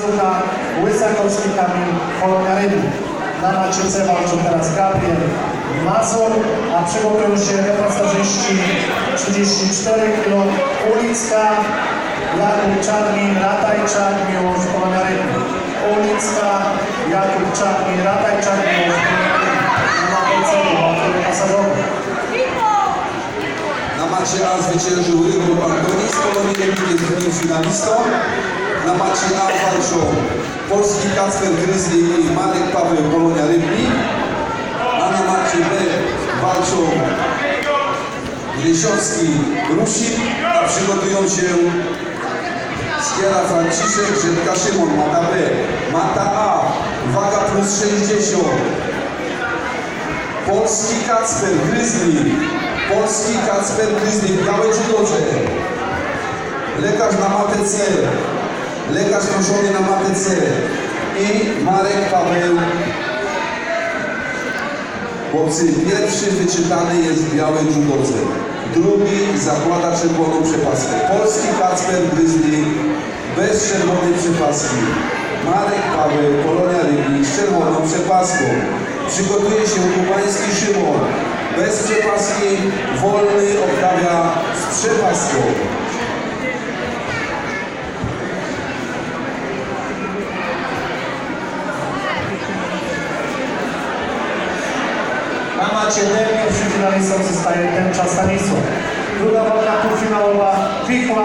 Sucha, Łysakowski Kamil, Polonia Rybnik. Na macie C walczą teraz Gabriel Mazur, a przygotowują się reportażyści 34 kg Ulicka, Jakub Czarnin, Ratajczak, Miłosz Polonia Rybnik. Ulicka, Jakub Czarnin, Ratajczak, Miłosz Polonia Rybnik. Na celu, na pasażowy. Na macie A zwyciężył Rybol Antoni z Polonii Rybnik jest finalistą. Na macie A walczą polski Kacper Gryzli i Marek Paweł Polonia Rybnik. A na macie B walczą Grysiowski Rusin, a przygotują się Skiera Franciszek, Rzepka Szymon, Mata B, Mata A, waga plus 60. Polski Kacper Gryzli. Polski Kacper Gryzli białej czudodze. Lekarz na matę C. Lekarz noszony na matę C. I Marek Paweł. Chłopcy, pierwszy wyczytany jest w białej czudodze. Drugi zakłada czerwoną przepaskę. Polski Kacper Gryzli bez czerwonej przepaski. Marek Paweł, Polonia Rybnik z czerwoną przepaską. Przygotuje się kubański Szymon. Bez przepaski, wolny odprawia z przepaską. Na macie D pierwszy finalistą zostaje ten czas Stanisław. Druga walka półfinałowa Wikła.